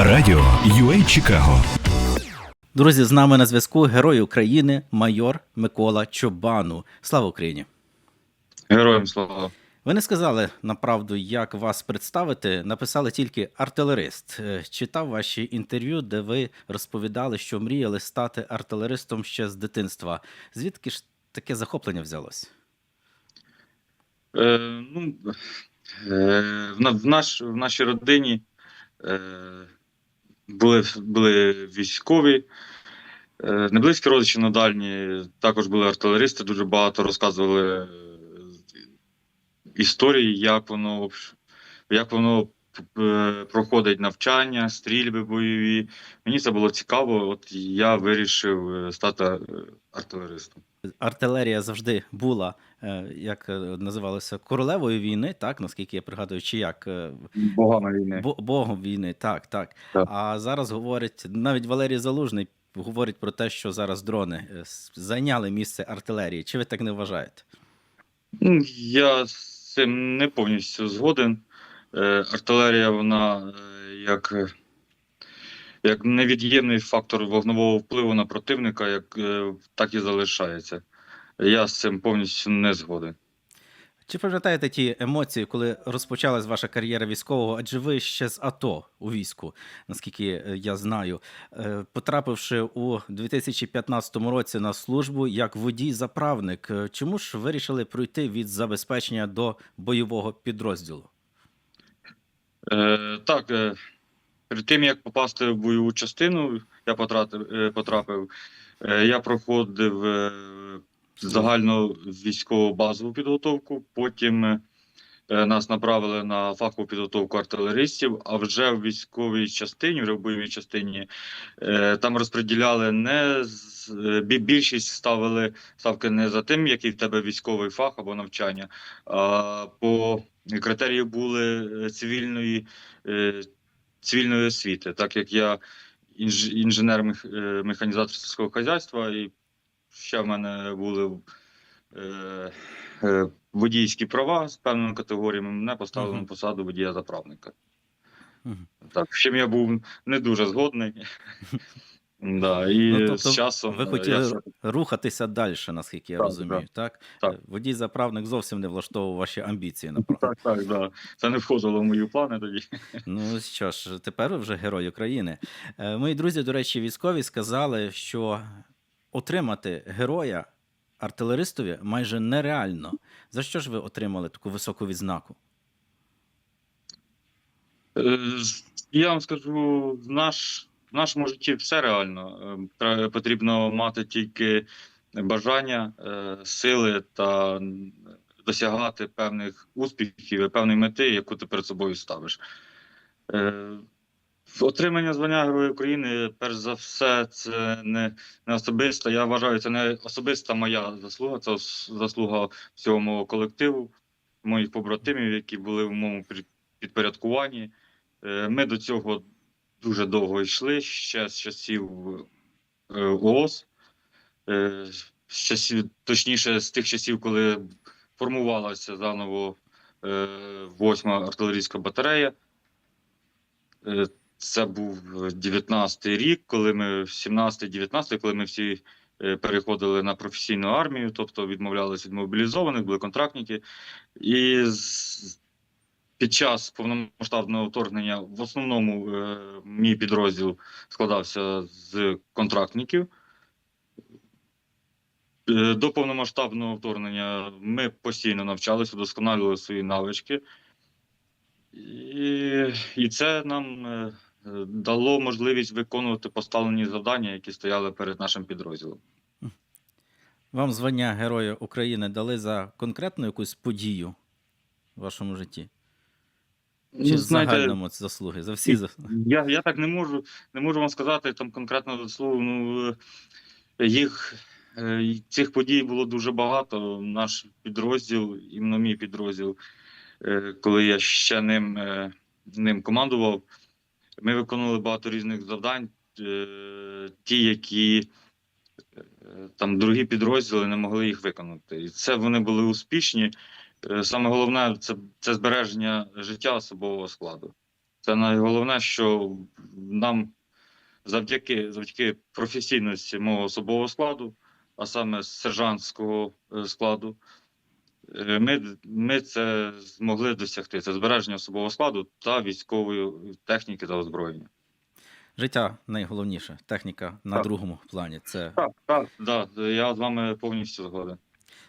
Радіо UA Чикаго. Друзі, з нами на зв'язку Герой України, майор Микола Чобану. Слава Україні! Героям слава. Ви не сказали направду, як вас представити. Написали тільки артилерист. Е, Читав ваші інтерв'ю, де ви розповідали, що мріяли стати артилеристом ще з дитинства. Звідки ж таке захоплення взялось? Е, ну, е, в, в, наш, в нашій родині е, були, були військові, е, не близькі родичі, але дальні, також були артилеристи, дуже багато розказували е, історії, як воно, як воно е, проходить навчання, стрільби бойові. Мені це було цікаво, от я вирішив стати артилеристом. Артилерія завжди була, е, як е, називалося, королевою війни, так наскільки я пригадую, чи як е, Богами війни. Бо- Богом війни, так, так. Так. А зараз говорить, навіть Валерій Залужний говорить про те, що зараз дрони зайняли місце артилерії. Чи ви так не вважаєте? Ну, Я з цим не повністю згоден. Артилерія, вона як, як невід'ємний фактор вогневого впливу на противника, як, е, так і залишається. Я з цим повністю не згоден. Чи пам'ятаєте ті емоції, коли розпочалась ваша кар'єра військового? Адже ви ще з АТО у війську, наскільки е, я знаю, Е, потрапивши у 2015 році на службу як водій-заправник, чому ж вирішили пройти від забезпечення до бойового підрозділу? Е, так, перед тим як попасти в бойову частину, я потрапив, е, потрапив е, я проходив е, загальну військову базову підготовку. Потім нас направили на фахову підготовку артилеристів. А вже в військовій частині, вже в бойовій частині, там розподіляли не з- більшість ставили ставки не за тим, який в тебе військовий фах або навчання, а по критерії були цивільної, цивільної освіти, так як я інж, інженер механізатор сільського хазяйства, і ще в мене були е, е, водійські права з певними категоріями, мене поставили Мгм. на посаду водія-заправника. Мгм. Так, з чим я був не дуже згодний. Да, і Ну, тобто з часом Ви е, хотіли я рухатися далі, наскільки я Так, розумію, так? так. Е, Водій-заправник зовсім не влаштовував ваші амбіції, напевно. так, так, да. Це не входило в мої плани тоді. Ну що ж, тепер ви вже герой України. Е, Мої друзі, до речі, військові сказали, що отримати героя артилеристові майже нереально. За що ж ви отримали таку високу відзнаку? Я вам скажу, наш, в нашому житті все реально. Е, Потрібно мати тільки бажання, е, сили та досягати певних успіхів, і певної мети, яку ти перед собою ставиш. Е, Отримання звання Героя України, перш за все, це не, не особиста. Я вважаю, це не особиста моя заслуга, це заслуга всього мого колективу, моїх побратимів, які були в моєму підпорядкуванні. Е, Ми до цього дуже довго йшли ще з часів е, ООС, е, з часів, точніше, з тих часів, коли формувалася заново е, восьма артилерійська батарея. Е, Це був 19-й рік, коли ми 17-19, коли ми всі е, переходили на професійну армію, тобто відмовлялися від мобілізованих, були контрактники. І з- під час повномасштабного вторгнення в основному е, мій підрозділ складався з контрактників. Е, До повномасштабного вторгнення ми постійно навчалися, удосконалювали свої навички. І, і це нам е, дало можливість виконувати поставлені завдання, які стояли перед нашим підрозділом. Вам звання Героя України дали за конкретну якусь подію в вашому житті? Чи Ну, в загальному це заслуги? За всі зас- Я, я так не можу, не можу вам сказати там конкретно заслугу. Ну е, їх е, цих подій було дуже багато. Наш підрозділ, іменно мій підрозділ, е, коли я ще ним, ним командував, ми виконували багато різних завдань, ті, які там другі підрозділи не могли їх виконати. І це вони були успішні. Е, Саме головне це, це збереження життя особового складу. Це найголовне, що нам завдяки, завдяки професійності мого особового складу, а саме сержантського е, складу, е, ми, ми це змогли досягти. Це збереження особового складу та військової техніки та озброєння. Життя найголовніше, техніка на Так. другому плані. Це Так, так, да, я з вами повністю згоден.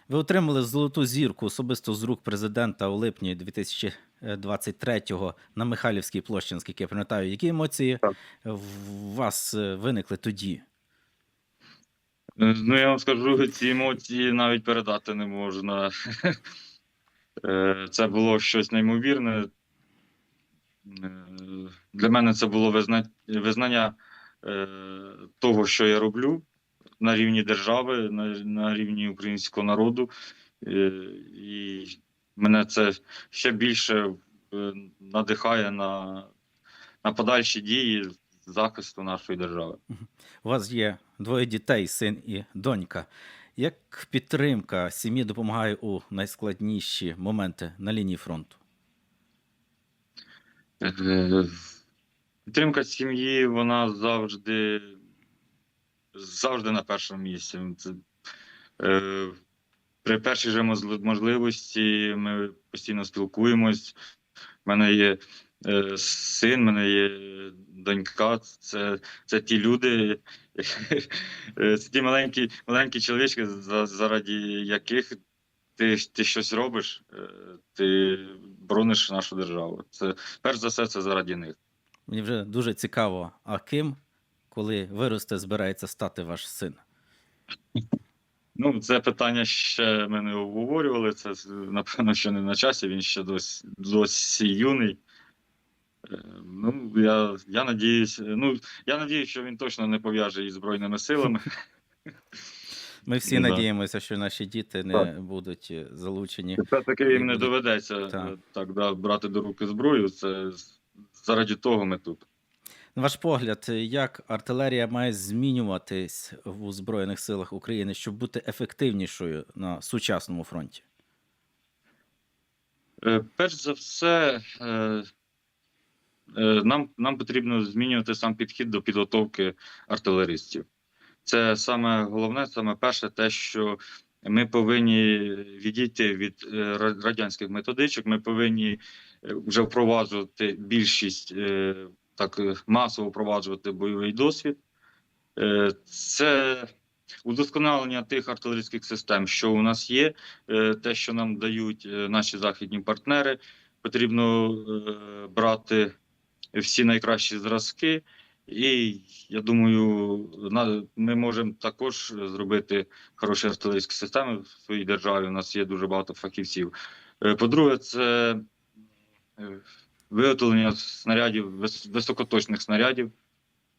Ви отримали золоту зірку особисто з рук президента у липні 2023-го на Михайлівській площі, наскільки я пам'ятаю. Які емоції Так. в вас е, виникли тоді? Е, Ну, я вам скажу, ці емоції навіть передати не можна. Е, Це було щось неймовірне. Е, Для мене це було визнання того, що я роблю на рівні держави, на, на рівні українського народу. Е, І мене це ще більше е, надихає на, на подальші дії захисту нашої держави. У вас є двоє дітей, син і донька. Як підтримка сім'ї допомагає у найскладніші моменти на лінії фронту? Е, Підтримка сім'ї, вона завжди, завжди на першому місці. Це, е, при першій же можливості ми постійно спілкуємось. У мене є е, син, в мене є донька. Це, це ті люди, е, це ті маленькі, маленькі чоловічки, заради яких ти, ти щось робиш, е, ти борониш нашу державу. Це перш за все, це заради них. Мені вже дуже цікаво, а ким, коли виросте, збирається стати ваш син? Ну, це питання ще ми не обговорювали. Це напевно, що не на часі. Він ще досі, досі юний. Е, Ну, я, я надіюсь, ну, я надіюсь, що він точно не пов'яже із Збройними силами. Ми всі Ну, да. надіємося, що наші діти не Так. будуть е, залучені. Все-таки їм не доведеться Так. е, так, да, брати до руки зброю. Це заради того ми тут. На ваш погляд, як артилерія має змінюватись у Збройних силах України, щоб бути ефективнішою на сучасному фронті? Е, Перш за все, е, е, нам, нам потрібно змінювати сам підхід до підготовки артилеристів. Це саме головне, саме перше, те, що ми повинні відійти від радянських методичок. Ми повинні вже впроваджувати більшість так е, масово впроваджувати бойовий досвід. Е, Це удосконалення тих артилерійських систем, що у нас є, е, те, що нам дають наші західні партнери. Потрібно брати всі найкращі зразки, і я думаю, ми можемо також зробити хороші артилерійські системи в своїй державі. У нас є дуже багато фахівців. По-друге, це виготовлення снарядів, вис- високоточних снарядів.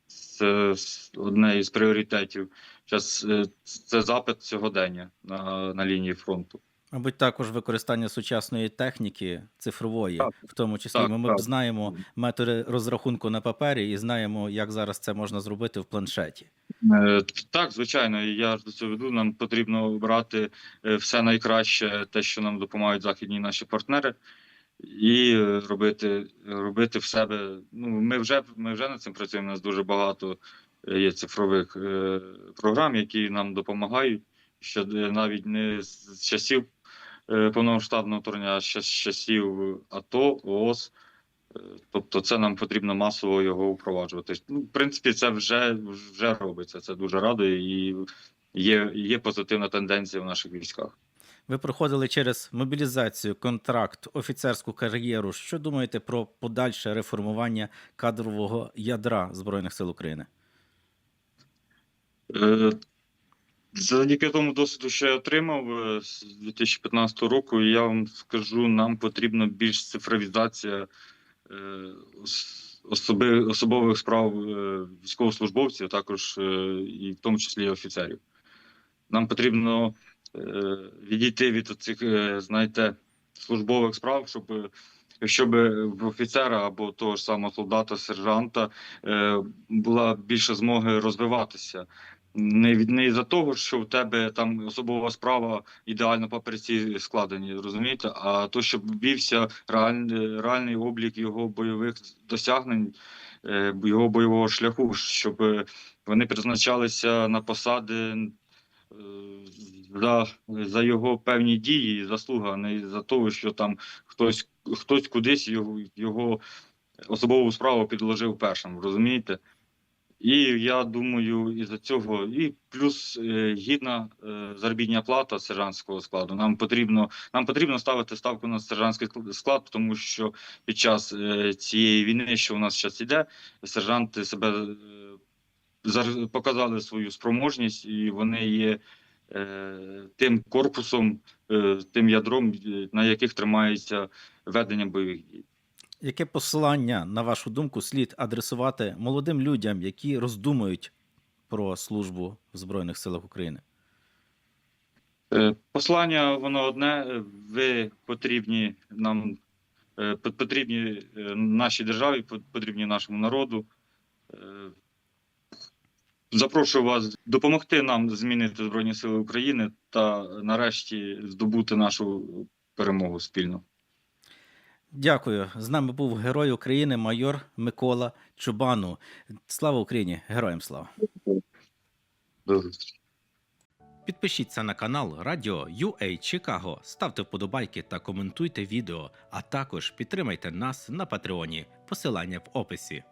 Це одне із пріоритетів. Зараз це запит сьогодення на, на лінії фронту. Мабуть, також використання сучасної техніки цифрової, Так. в тому числі. Так, ми, так. знаємо методи розрахунку на папері і знаємо, як зараз це можна зробити в планшеті. Е, Так, звичайно, я ж до цього веду. Нам потрібно брати е, все найкраще, те, що нам допомагають західні наші партнери, і е, робити, робити в себе. Ну, ми вже ми вже над цим працюємо. У нас дуже багато е, є цифрових е, програм, які нам допомагають. Ще е, навіть не з часів е, повномасштабного вторгнення, а ще з часів АТО, ООС. Тобто, це нам потрібно масово його впроваджувати. Ну, в принципі, це вже, вже робиться. Це дуже радує і є, є позитивна тенденція в наших військах. Ви проходили через мобілізацію, контракт, офіцерську кар'єру. Що думаєте про подальше реформування кадрового ядра Збройних сил України? Е, Завдяки тому досвіду, що я отримав е, з 2015 року, я вам скажу, нам потрібна більш цифровізація е, особи, особових справ е, військовослужбовців, також і в тому числі офіцерів. Нам потрібно відійти від цих, знаєте, службових справ, щоб, е, щоб в офіцера або того ж самого солдата, сержанта е, була більше змоги розвиватися. Не від не за того, що в тебе там особова справа ідеально папірці складені, розумієте? А то, щоб вівся реальний, реальний облік його бойових досягнень, е, його бойового шляху, щоб е, вони призначалися на посади е, за, за його певні дії і заслуги, а не за того, що там хтось, хтось кудись його, його особову справу підложив першим, розумієте? І я думаю, із-за цього, і плюс е, гідна е, заробітня плата сержантського складу. Нам потрібно, нам потрібно ставити ставку на сержантський ск- склад, тому що під час е, цієї війни, що у нас зараз іде, сержанти себе е, показали свою спроможність, і вони є тим корпусом, е, тим ядром, е, на яких тримається ведення бойових дій. Яке посилання, на вашу думку, слід адресувати молодим людям, які роздумують про службу в Збройних силах України? Е, Послання воно одне. е, Ви потрібні нам, е, потрібні е, нашій державі, потрібні нашому народу. Запрошую вас допомогти нам змінити Збройні Сили України та нарешті здобути нашу перемогу спільно. Дякую. З нами був герой України, майор Микола Чубану. Слава Україні! Героям слава! Підпишіться на канал Радіо UA Чикаго, ставте вподобайки та коментуйте відео, а також підтримайте нас на Патреоні. Посилання в описі.